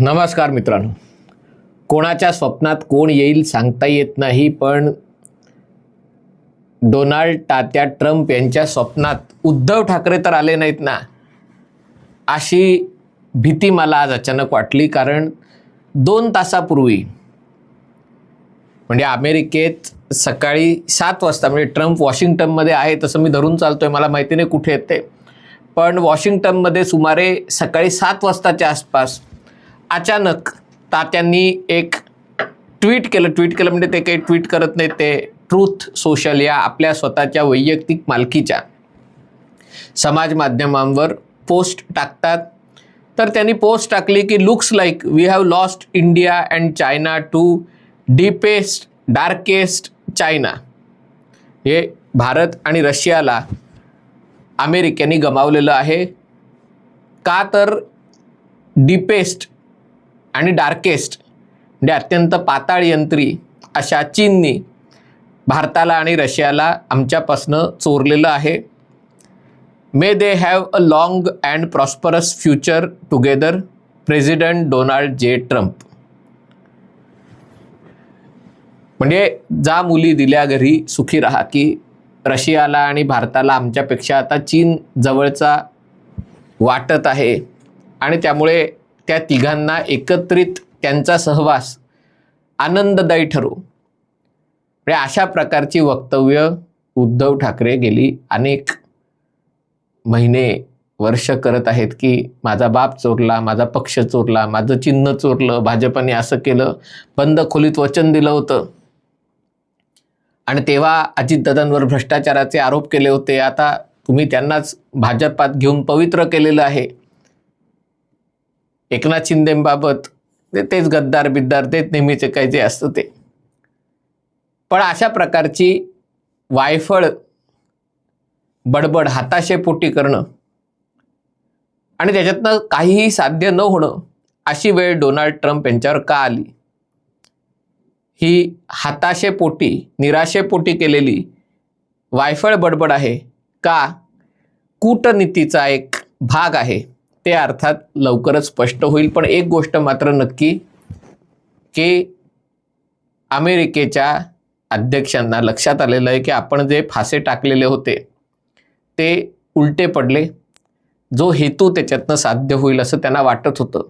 नमस्कार मित्रांनो. कोणाच्या स्वप्नात कोण येईल सांगता येत नाही पण डोनाल्ड तात्या ट्रम्प यांच्या स्वप्नात उद्धव ठाकरे तर आले नाहीत ना? अशी भीती मला आज अचानक वाटली कारण दोन तासापूर्वी म्हणजे अमेरिकेत सकाळी सात वाजता म्हणजे ट्रम्प वॉशिंग्टनमध्ये आहे तसं मी धरून चालतो आहे मला माहिती नाही कुठे येते. ते पण वॉशिंग्टनमध्ये सुमारे सकाळी सात वाजताच्या आसपास अचानक तात्यांनी एक ट्विट केलं. ट्विट केलं म्हणजे ते काही ट्विट करत नाही ते ट्रूथ सोशल या आपल्या स्वतःच्या वैयक्तिक मालकीच्या. समाज माध्यमांवर पोस्ट टाकतात. तर त्यांनी पोस्ट टाकली की looks like we have lost India and China to deepest darkest China हे भारत आणि रशियाला अमेरिकेने गमावलेलं आहे. का तर डीपेस्ट आणि डार्केस्ट म्हणजे अत्यंत पाताळ यंत्री अशा चीननी भारताला आणि रशियाला आमच्यापासनं चोरलेलं आहे. May they have a long and prosperous future together President Donald J Trump म्हणजे जा मुली दिल्या घरी सुखी राहा की रशियाला आणि भारताला आमच्यापेक्षा आता चीन जवळचा वाटत आहे. आणि त्यामुळे त्या तिघांना एकत्रित त्यांचा सहवास आनंददायी ठरू. म्हणजे अशा प्रकारची वक्तव्य उद्धव ठाकरे गेली अनेक महिने वर्ष करत आहेत की माझा बाप चोरला माझा पक्ष चोरला माझं चिन्ह चोरलं भाजपने असं केलं बंद खोलीत वचन दिलं होतं. आणि तेव्हा अजितदादांवर भ्रष्टाचाराचे आरोप केले होते. आता तुम्ही त्यांनाच भाजपात घेऊन पवित्र केलेलं आहे. एकनाथ शिंदेबाबत ते तेच गद्दार बिद्दार तेच नेहमीचे काही जे असतं ते. पण अशा प्रकारची वायफळ बडबड हाताशेपोटी करणं आणि त्याच्यातनं काहीही साध्य न होणं अशी वेळ डोनाल्ड ट्रम्प यांच्यावर का आली? ही हाताशेपोटी निराशेपोटी केलेली वायफळ बडबड आहे का? कूटनीतीचा एक भाग आहे. ते अर्थात लवकरच स्पष्ट होईल. पण एक गोष्ट मात्र नक्की की अमेरिकेच्या अध्यक्षांना लक्षात आलेलं आहे की आपण जे फासे टाकलेले होते ते उलटे पडले. जो हेतू त्याच्यातनं साध्य होईल असं त्यांना वाटत होतं.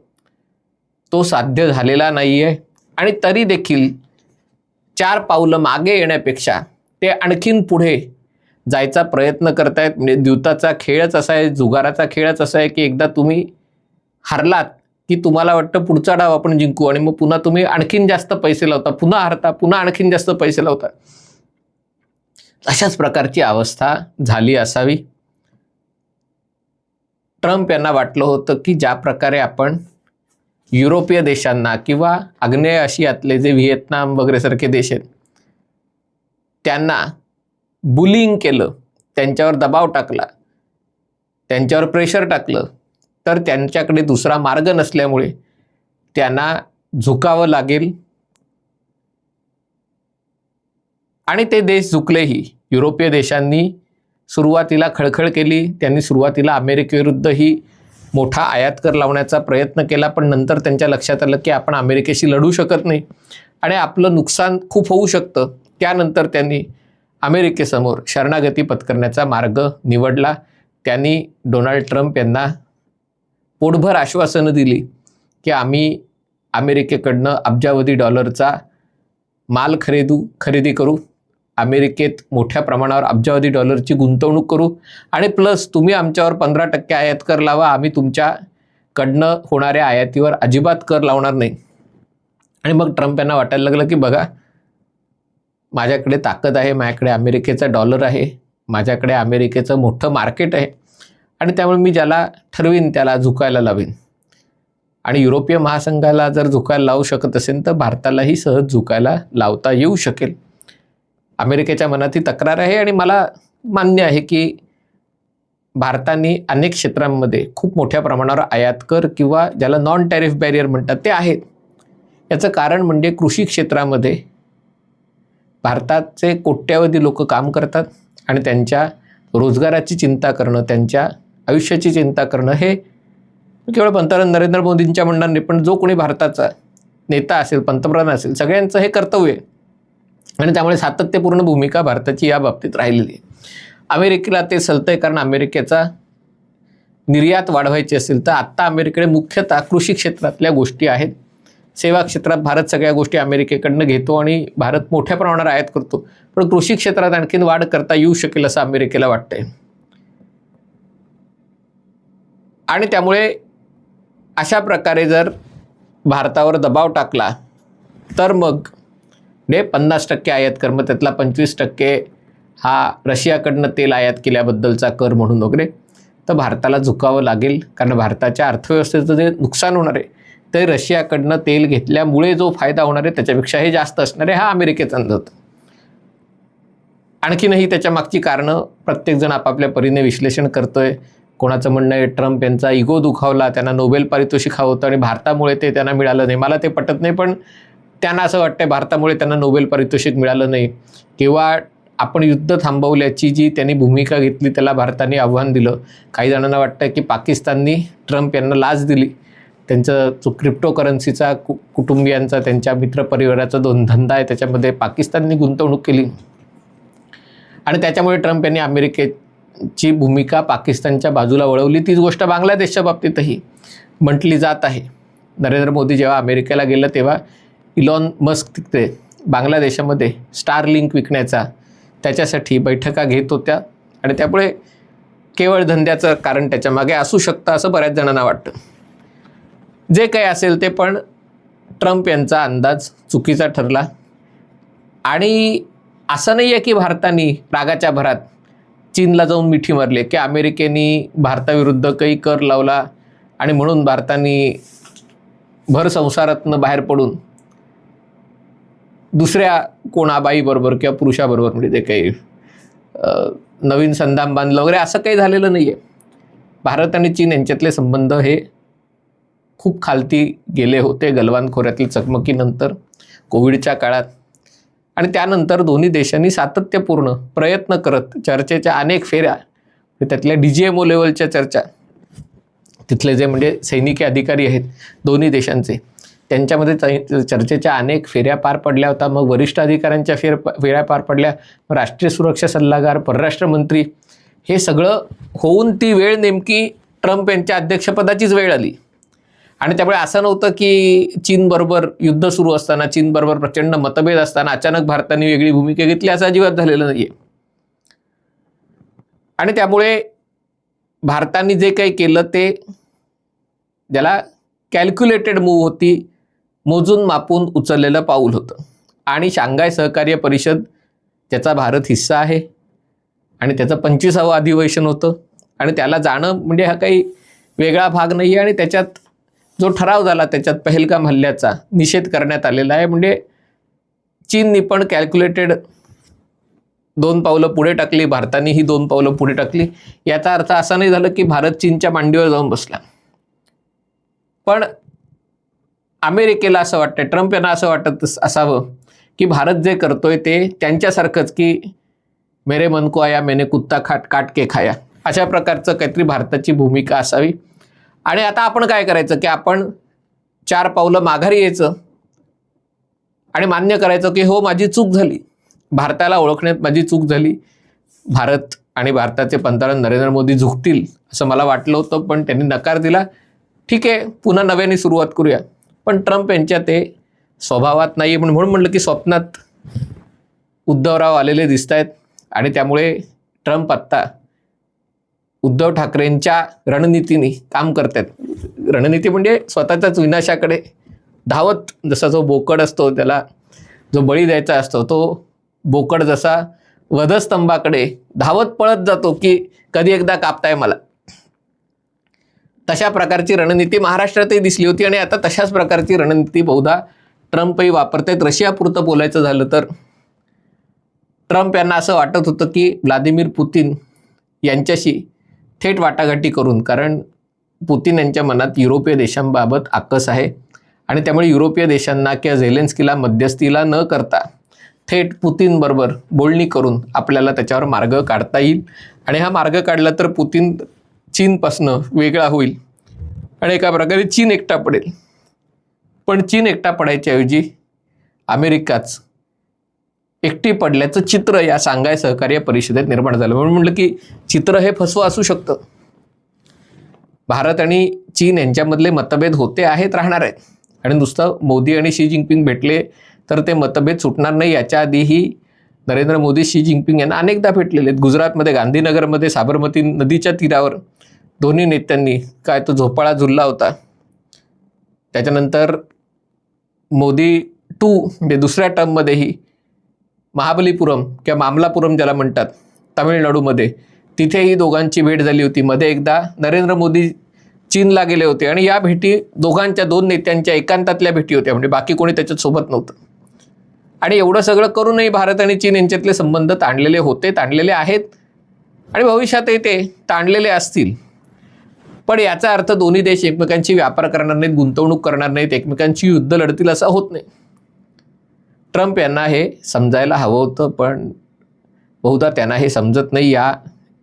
तो साध्य झालेला नाही आहे आणि तरी देखील चार पावलं मागे येण्यापेक्षा ते आणखीन पुढे जायचा प्रयत्न करतायत. म्हणजे द्यूताचा खेळच असा आहे जुगाराचा खेळच असा आहे की एकदा तुम्ही हरलात की तुम्हाला वाटतं पुढचा डाव आपण जिंकू आणि मग पुन्हा तुम्ही आणखीन जास्त पैसे लावता पुन्हा हरता पुन्हा आणखीन जास्त पैसे लावता. अशाच प्रकारची अवस्था झाली असावी. ट्रम्प यांना वाटलं होतं की ज्या प्रकारे आपण युरोपीय देशांना किंवा आग्नेय आशियातले जे व्हिएतनाम वगैरे सारखे देश आहेत त्यांना बुलिंग केलं त्यांच्यावर दबाव टाकला त्यांच्यावर प्रेशर टाकलं तर त्यांच्याकडे दुसरा मार्ग नसल्यामुळे त्यांना झुकावं लागेल. आणि ते देश झुकलेही. युरोपीय देशांनी सुरुवातीला खळखळ केली त्यांनी सुरुवातीला अमेरिकेविरुद्धही मोठा आयात कर लावण्याचा प्रयत्न केला पण नंतर त्यांच्या लक्षात आलं की आपण अमेरिकेशी लढू शकत नाही. आणि आपलं नुकसान खूप होऊ शकतं. त्यानंतर त्यांनी अमेरिकेसमोर शरणागती पत्करण्याचा मार्ग निवडला. त्यांनी डोनाल्ड ट्रम्प यांना पोटभर आश्वासनं दिली की आम्ही अमेरिकेकडनं अब्जावधी डॉलरचा माल खरेदू खरेदी करू. अमेरिकेत मोठ्या प्रमाणावर अब्जावधी डॉलरची गुंतवणूक करू. आणि प्लस तुम्ही आमच्यावर पंधरा टक्के आयात कर लावा. आम्ही तुमच्याकडनं होणाऱ्या आयातीवर अजिबात कर लावणार नाही. आणि मग ट्रम्प यांना वाटायला लागलं की बघा माझ्याकडे ताकद आहे माझ्याकडे अमेरिकेचा डॉलर आहे माझ्याकडे अमेरिकेचं मोठं मार्केट आहे. आणि त्यामुळे मी ज्याला ठरवीन त्याला झुकायला लावेन. आणि युरोपीय महासंघाला जर झुकायला लावू शकत असेल तर भारतालाही सहज झुकायला लावता येऊ शकेल. अमेरिकेच्या मनात ही तक्रार आहे आणि मला मान्य आहे की भारताने अनेक क्षेत्रांमध्ये खूप मोठ्या प्रमाणावर आयात कर किंवा ज्याला नॉन टॅरिफ बॅरियर म्हणतात ते आहेत. याचं कारण म्हणजे कृषी क्षेत्रामध्ये भारताचे कोट्यावधी लोक काम करतात आणि त्यांच्या रोजगाराची चिंता करणं त्यांच्या आयुष्याची चिंता करणं हे केवळ पंतप्रधान नरेंद्र मोदींच्या म्हणणार नाही पण जो कोणी भारताचा नेता असेल पंतप्रधान असेल सगळ्यांचं हे कर्तव्य आहे. आणि त्यामुळे सातत्यपूर्ण भूमिका भारताची या बाबतीत राहिलेली आहे. अमेरिकेला ते सलतंय कारण अमेरिकेचा निर्यात वाढवायची असेल तर आत्ता अमेरिकेकडे मुख्यतः कृषी क्षेत्रातल्या गोष्टी आहेत. सेवा क्षेत्रात भारत सगळ्या गोष्टी अमेरिकेकडनं घेतो आणि भारत मोठ्या प्रमाणावर आयात करतो. पण कृषी क्षेत्रात आणखीन वाढ करता येऊ शकेल असं अमेरिकेला वाटतंय. आणि त्यामुळे अशा प्रकारे जर भारतावर दबाव टाकला तर मग ने पन्नास टक्के आयात कर मग त्यातला पंचवीस टक्के हा रशियाकडनं तेल आयात केल्याबद्दलचा कर म्हणून वगैरे तर भारताला झुकावं लागेल. कारण भारताच्या अर्थव्यवस्थेचं जे नुकसान होणार आहे ते रशियाकडनं तेल घेतल्यामुळे जो फायदा होणार आहे त्याच्यापेक्षा हे जास्त असणार आहे हा अमेरिकेचा अंदाज. आणखीनही त्याच्या मागची कारणं प्रत्येकजण आपापल्या परीने विश्लेषण करतोय. कोणाचं म्हणणं आहे ट्रम्प यांचा इगो दुखावला त्यांना नोबेल पारितोषिक हवं होतं आणि भारतामुळे ते त्यांना मिळालं नाही. मला ते पटत नाही पण त्यांना असं वाटतंय भारतामुळे त्यांना नोबेल पारितोषिक मिळालं नाही. किंवा आपण युद्ध थांबवल्याची जी त्यांनी भूमिका घेतली त्याला भारताने आव्हान दिलं. काही जणांना वाटतं की पाकिस्ताननी ट्रम्प यांना लाच दिली. त्यांचं जो क्रिप्टो करन्सीचा कु कुटुंबियांचा त्यांच्या मित्रपरिवाराचा दोन धंदा आहे त्याच्यामध्ये पाकिस्ताननी गुंतवणूक केली. आणि त्याच्यामुळे ट्रम्प यांनी अमेरिकेची भूमिका पाकिस्तानच्या बाजूला वळवली. तीच गोष्ट बांगलादेशच्या बाबतीतही म्हटली जात आहे. नरेंद्र मोदी जेव्हा अमेरिकेला गेलं तेव्हा इलॉन मस्क तिथे बांगलादेशामध्ये स्टार लिंक विकण्याचा त्याच्यासाठी बैठका घेत होत्या. आणि त्यामुळे केवळ धंद्याचं कारण त्याच्यामागे असू शकतं असं बऱ्याच जणांना वाटतं. जे काही असेल ते पण ट्रम्प यांचा अंदाज चुकीचा ठरला. आणि असं नाही आहे की भारताने रागाच्या भरात चीनला जाऊन मिठी मारली की अमेरिकेने भारताविरुद्ध काही कर लावला आणि म्हणून भारताने भर संसारातनं बाहेर पडून दुसऱ्या कोणाबाईबरोबर किंवा पुरुषाबरोबर म्हणजे ते काही नवीन संधान बांधलं वगैरे असं काही झालेलं नाही आहे भारत आणि चीन यांच्यातले संबंध हे खूप खालती गेले होते गलवान खोऱ्यातील चकमकीनंतर कोविडच्या काळात. आणि त्यानंतर दोन्ही देशांनी सातत्यपूर्ण प्रयत्न करत चर्चेच्या अनेक फेऱ्या त्यातल्या डी जी एम ओ लेवलच्या चर्चा. तिथले जे म्हणजे सैनिकी अधिकारी आहेत दोन्ही देशांचे त्यांच्यामध्ये चै- चर्चेच्या अनेक फेऱ्या पार पडल्या होत्या मग वरिष्ठ अधिकाऱ्यांच्या फेर फेऱ्या पार पडल्या. राष्ट्रीय सुरक्षा सल्लागार परराष्ट्र मंत्री हे सगळं होऊन ती वेळ नेमकी ट्रम्प यांच्या अध्यक्षपदाचीच वेळ आली. आणि त्यामुळे असं नव्हतं की चीनबरोबर युद्ध सुरू असताना चीनबरोबर प्रचंड मतभेद असताना अचानक भारताने वेगळी भूमिका घेतली असं अजिबात झालेलं नाही आहे आणि त्यामुळे भारताने जे काही केलं ते ज्याला कॅल्क्युलेटेड मूव्ह होती मोजून मापून उचललेलं पाऊल होतं. आणि शांघाय सहकार्य परिषद त्याचा भारत हिस्सा आहे आणि त्याचं पंचवीसावं अधिवेशन होतं. आणि त्याला जाणं म्हणजे हा काही वेगळा भाग नाही आहे आणि त्याच्यात जो ठराव झाला त्याच्यात पहलगाम हल्ल्याचा निषेध करण्यात आलेला आहे. म्हणजे चीननी पण कॅल्क्युलेटेड दोन पावलं पुढे टाकली भारताने ही दोन पावलं पुढे टाकली. याचा अर्थ असा नाही झालं की भारत चीनच्या मांडीवर जाऊन बसला. पण अमेरिकेला असं वाटतं ट्रम्प यांना असं वाटत असावं की भारत जे करतोय ते त्यांच्यासारखंच की मेरे मन को आया मैंने कुत्ता खाट काट के खाया. अशा प्रकारचं काहीतरी भारताची भूमिका असावी. आणि आता आपण काय करायचं की आपण चार पावलं माघारी यायचं आणि मान्य करायचं की हो माझी चूक झाली. भारताला ओळखण्यात माझी चूक झाली. भारत आणि भारताचे पंतप्रधान नरेंद्र मोदी झुकतील असं मला वाटलं होतं पण त्यांनी नकार दिला. ठीक आहे पुन्हा नव्याने सुरुवात करूया. पण ट्रम्प यांच्या ते स्वभावात नाही म्हणून म्हणून म्हटलं की स्वप्नात उद्धवराव आलेले दिसत आहेत आणि त्यामुळे ट्रम्प आत्ता उद्धव ठाकरेंच्या रणनीतीने काम करतात रणनीती म्हणजे स्वतःच्याच विनाशाकडे. धावत जसा जो बोकड असतो त्याला जो बळी द्यायचा असतो तो बोकड जसा वधस्तंभाकडे धावत पळत जातो की कधी एकदा कापताय मला. तशा प्रकारची रणनीती महाराष्ट्रातही दिसली होती आणि आता तशाच प्रकारची रणनीती बहुधा ट्रम्पही वापरतायत. रशियापुरतं बोलायचं झालं तर ट्रम्प यांना असं वाटत होतं की व्लादिमीर पुतीन यांच्याशी थेट वाटाघाटी करून कारण पुतीन यांच्या मनात युरोपीय देशांबाबत आकस आहे आणि त्यामुळे युरोपीय देशांना किंवा झेलेन्स्कीला मध्यस्थीला न करता थेट पुतीनबरोबर बोलणी करून आपल्याला त्याच्यावर मार्ग काढता येईल. आणि हा मार्ग काढला तर पुतीन चीनपासनं वेगळा होईल. आणि एका प्रकारे चीन एकटा पडेल. पण चीन एकटा पडायच्या ऐवजी अमेरिकाच एकटी पडल्याचं चित्र या सांगाय सहकार्य परिषदेत निर्माण झालं. म्हणून म्हटलं की चित्र हे फसवं असू शकतं. भारत आणि चीन यांच्यामधले मतभेद होते आहेत राहणार आहेत. आणि नुसतं मोदी आणि शी जिनपिंग भेटले तर ते मतभेद सुटणार नाही. याच्या आधीही नरेंद्र मोदी शी जिनपिंग यांना अनेकदा भेटलेले आहेत. गुजरातमध्ये गांधीनगरमध्ये साबरमती नदीच्या तीरावर दोन्ही नेत्यांनी काय तो झोपाळा झुलला होता. त्याच्यानंतर मोदी टू म्हणजे दुसऱ्या टर्ममध्येही महाबलीपुरम किंवा मामलापुरम ज्याला म्हणतात तामिळनाडूमध्ये तिथेही दोघांची भेट झाली होती. मध्ये एकदा नरेंद्र मोदी चीनला गेले होते आणि या भेटी दोघांच्या दोन नेत्यांच्या एकांतातल्या भेटी होत्या. म्हणजे बाकी कोणी त्याच्यात सोबत नव्हतं. आणि एवढं सगळं करूनही भारत आणि चीन यांच्यातले संबंध ताणलेले होते ताणलेले आहेत आणि भविष्यातही ते ताणलेले असतील. पण याचा अर्थ दोन्ही देश एकमेकांची व्यापार करणार नाहीत गुंतवणूक करणार नाहीत एकमेकांची युद्ध लढतील असं होत नाही. ट्रम्प यांना हे समजायला हवं होतं पण बहुधा त्यांना हे समजत नाही. या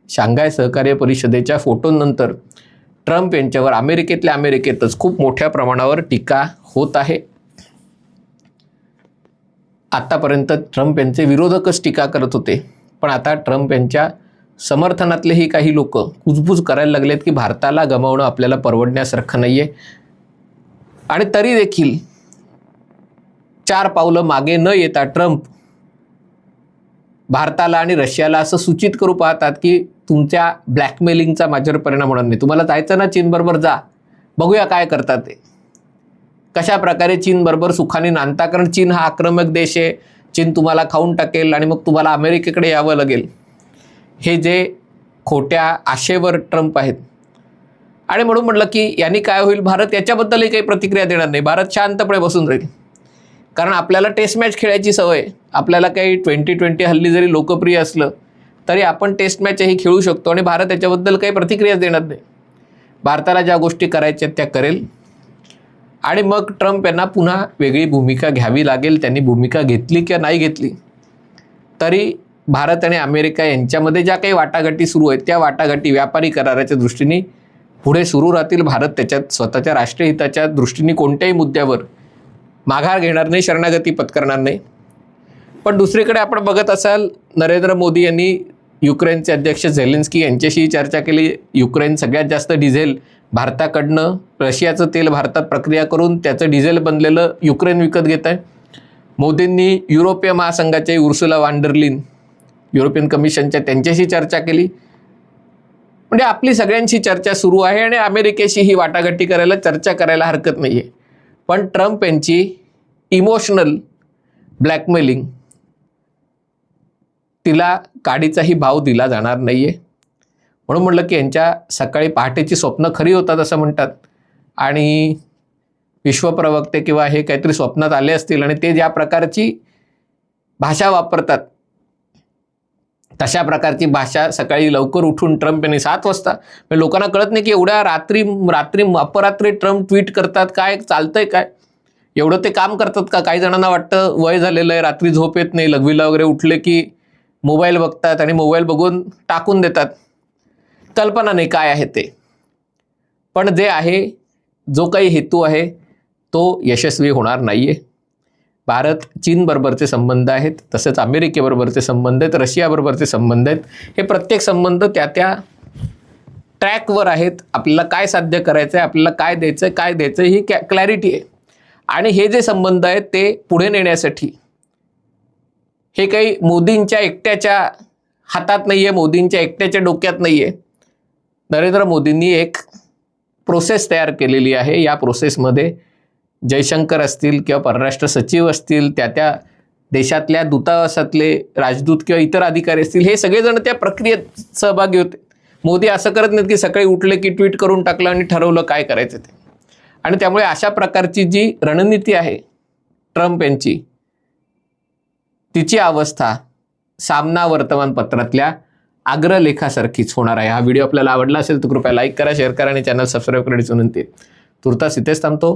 शांघाय सहकार्य परिषदेच्या फोटोनंतर ट्रम्प यांच्यावर अमेरिकेतल्या अमेरिकेतच खूप मोठ्या प्रमाणावर टीका होत आहे. आत्तापर्यंत ट्रम्प यांचे विरोधकच टीका करत होते पण आता ट्रम्प यांच्या समर्थनातलेही काही लोक कुजबूज करायला लागलेत की भारताला गमावणं आपल्याला परवडण्यासारखं नाही आहे आणि तरी देखील चार पावलं मागे न येता ट्रम्प भारताला आणि रशियाला असं सूचित करू पाहतात की तुमच्या ब्लॅकमेलिंगचा माझ्यावर परिणाम होणार नाही. तुम्हाला जायचं ना चीनबरोबर जा. बघूया काय करतात ते. कशा प्रकारे चीनबरोबर सुखाने नांदता? कारण चीन हा आक्रमक देश आहे. चीन तुम्हाला खाऊन टाकेल आणि मग तुम्हाला अमेरिकेकडे यावं लागेल. हे जे खोट्या आशेवर ट्रम्प आहेत. आणि म्हणून म्हटलं की यांनी काय होईल? भारत याच्याबद्दलही काही प्रतिक्रिया देणार नाही. भारत शांतपणे बसून राहील. कारण आपल्याला टेस्ट मॅच खेळायची सवय. आपल्याला काही ट्वेंटी ट्वेंटी हल्ली जरी लोकप्रिय असलं तरी आपण टेस्ट मॅचही खेळू शकतो आणि भारत याच्याबद्दल काही प्रतिक्रिया देणार नाही. भारताला ज्या गोष्टी करायच्या त्या करेल. आणि मग ट्रम्प यांना पुन्हा वेगळी भूमिका घ्यावी लागेल त्यांनी भूमिका घेतली किंवा नाही घेतली तरी भारत आणि अमेरिका यांच्यामध्ये ज्या काही वाटाघाटी सुरू आहेत त्या वाटाघाटी व्यापारी कराराच्या दृष्टीने पुढे सुरू राहतील. भारत त्याच्यात स्वतःच्या राष्ट्रीय हिताच्या दृष्टीने कोणत्याही मुद्द्यावर माघार घेणार नाही शरणागती पत्करणार नाही. पण दुसरीकडे आपण बघत असाल नरेंद्र मोदी यांनी युक्रेनचे अध्यक्ष झेलेन्स्की यांच्याशी चर्चा केली. युक्रेन सगळ्यात जास्त डिझेल भारताकडनं रशियाचं तेल भारतात प्रक्रिया करून त्याचं डिझेल बनलेलं युक्रेन विकत घेत आहे. मोदींनी युरोपीय महासंघाचे उर्सुला वांडरलिन युरोपियन कमिशनच्या त्यांच्याशी चर्चा केली. म्हणजे आपली सगळ्यांशी चर्चा सुरू आहे आणि अमेरिकेशी ही वाटाघाटी करायला चर्चा करायला हरकत नाही आहे पण ट्रम्प यांची इमोशनल ब्लॅकमेलिंग तिला काडीचाही भाव दिला जाणार नाही आहे म्हणून म्हटलं की यांच्या सकाळी पहाटेची स्वप्न खरी होतात असं म्हणतात. आणि विश्वप्रवक्ते किंवा हे काहीतरी स्वप्नात आले असतील आणि ते ज्या प्रकारची भाषा वापरतात तशा प्रकारची भाषा सकाळी लवकर उठून ट्रम्प यांनी सात वाजता. म्हणजे लोकांना कळत नाही की एवढ्या रात्री रात्री अपरात्री ट्रम्प ट्विट करतात काय चालतंय काय? एवढं ते काम करतात का? काही जणांना वाटतं वय झालेलं आहे रात्री झोप येत नाही लघवीला वगैरे उठले की मोबाईल बघतात आणि मोबाईल बघून टाकून देतात. कल्पना नाही काय आहे ते. पण जे आहे जो काही हेतू आहे तो यशस्वी होणार नाही आहे भारत चीनबरोबरचे संबंध आहेत तसेच अमेरिकेबरोबरचे संबंध आहेत रशियाबरोबरचे संबंध आहेत. हे प्रत्येक संबंध त्या त्या ट्रॅकवर आहेत. आपल्याला काय साध्य करायचं आहे आपल्याला काय द्यायचं आहे काय द्यायचं आहे ही कॅ क्लॅरिटी आहे. आणि हे जे संबंध आहेत ते पुढे नेण्यासाठी. हे काही मोदींच्या एकट्याच्या हातात नाही आहे मोदींच्या एकट्याच्या डोक्यात नाही आहे नरेंद्र मोदींनी एक प्रोसेस तयार केलेली आहे. या प्रोसेसमध्ये जयशंकर असतील किंवा परराष्ट्र सचिव असतील त्या त्या देशातल्या दूतावासातले राजदूत किंवा इतर अधिकारी असतील हे सगळेजण त्या प्रक्रियेत सहभागी होते. मोदी असं करत नाहीत की सकाळी उठले की ट्विट करून टाकलं आणि ठरवलं काय करायचं ते. आणि त्यामुळे अशा प्रकारची जी रणनीती आहे ट्रम्प यांची तिची अवस्था सामना वर्तमानपत्रातल्या अग्रलेखासारखीच होणार आहे. हा व्हिडिओ आपल्याला आवडला असेल तर कृपया लाईक करा शेअर करा आणि चॅनल सबस्क्राईब करण्याची विनंती तुर्तास इथेच थांबतो.